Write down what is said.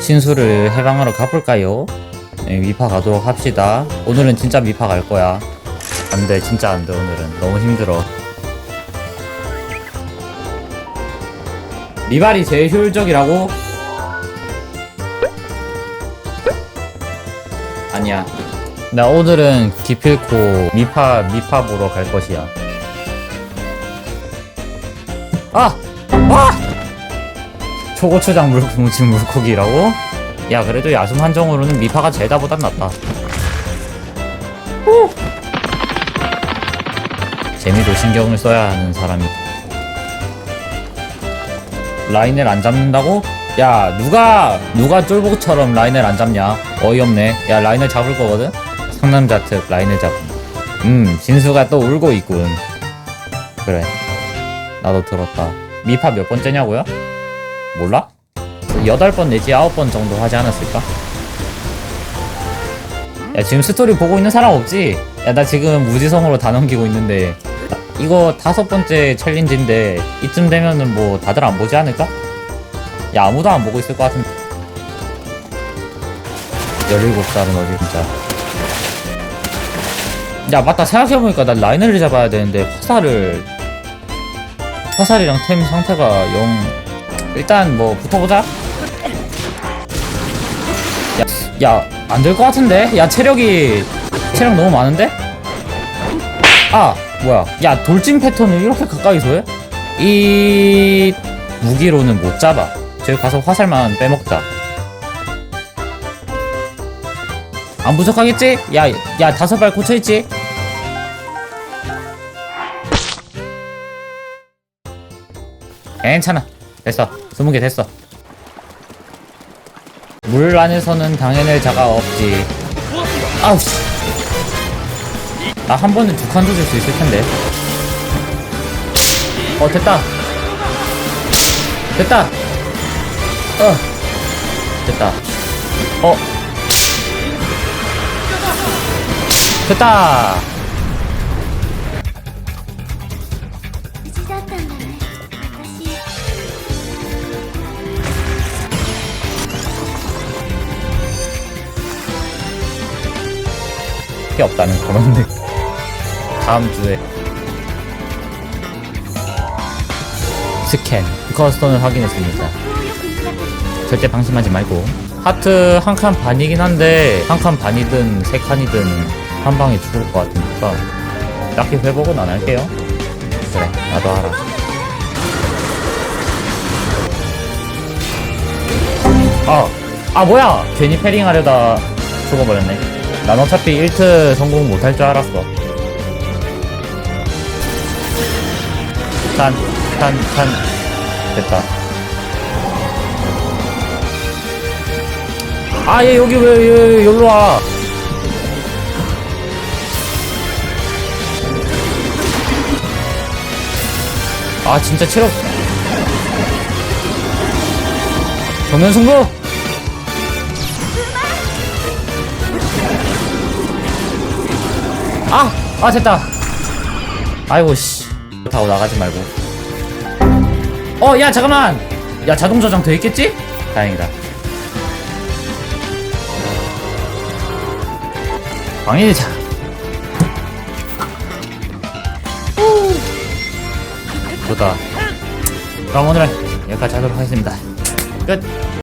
신수를 해방하러 가볼까요? 네, 미파 가도록 합시다. 오늘은 진짜 미파 갈 거야. 안 돼, 진짜 안 돼, 오늘은. 너무 힘들어. 미발이 제일 효율적이라고? 아니야. 나 오늘은 기필코 미파, 미파 보러 갈 것이야. 아! 아! 초고추장 물, 뭉친 물고기라고? 야 그래도 야숨 한정으로는 미파가 제다보단 낫다 후! 재미도 신경을 써야 하는 사람이 라인을 안 잡는다고? 야 누가 누가 쫄보처럼 라인을 안 잡냐 어이없네 야 라인을 잡을 거거든? 상남자 특 라인을 잡음 음 진수가 또 울고 있군 그래 나도 들었다 미파 몇 번째냐고요? 몰라? 여덟 번 내지 아홉 번 정도 하지 않았을까? 야 지금 스토리 보고 있는 사람 없지? 야 나 지금 무지성으로 다 넘기고 있는데 이거 다섯 번째 챌린지인데 이쯤 되면은 뭐 다들 안 보지 않을까? 야 아무도 안 보고 있을 것 같은데 17살은 어디 진짜 야 맞다 생각해보니까 나 라이너를 잡아야 되는데 화살을 화살이랑 템 상태가 영 일단 뭐 붙어보자 야 안 될 것 같은데 야 체력이 체력 너무 많은데 아 뭐야 야 돌진 패턴을 이렇게 가까이서 해? 이 무기로는 못 잡아 저기 가서 화살만 빼먹자 안 부족하겠지? 야, 야, 다섯 발 꽂혀있지? 괜찮아. 됐어. 스무 개 됐어. 물 안에서는 당연할 자가 없지. 아우, 씨. 나 한 번에 두 칸 조질 수 있을 텐데. 어, 됐다. 됐다. 어. 됐다. 어. 됐다. 피 없다는 그런 느낌. 다음 주에 스캔 피커스톤을 확인했습니다. 절대 방심하지 말고 하트 한 칸 반이긴 한데 한 칸 반이든 세 칸이든 한 방에 죽을 것 같으니까 딱히 회복은 안 할게요. 그래 나도 알아. 아, 아 뭐야? 괜히 패링하려다 죽어버렸네. 난 어차피 1트 성공 못할 줄 알았어 탄, 탄, 탄 됐다 아, 얘 여기 왜, 얘, 여기로 와. 아, 진짜 체력. 정면 승부! 아! 아, 됐다. 아이고, 씨. 타고 나가지 말고. 어, 야, 잠깐만! 야, 자동 저장 돼 있겠지? 다행이다. 광일자 보다 그럼 오늘은 여기까지 하도록 하겠습니다 끝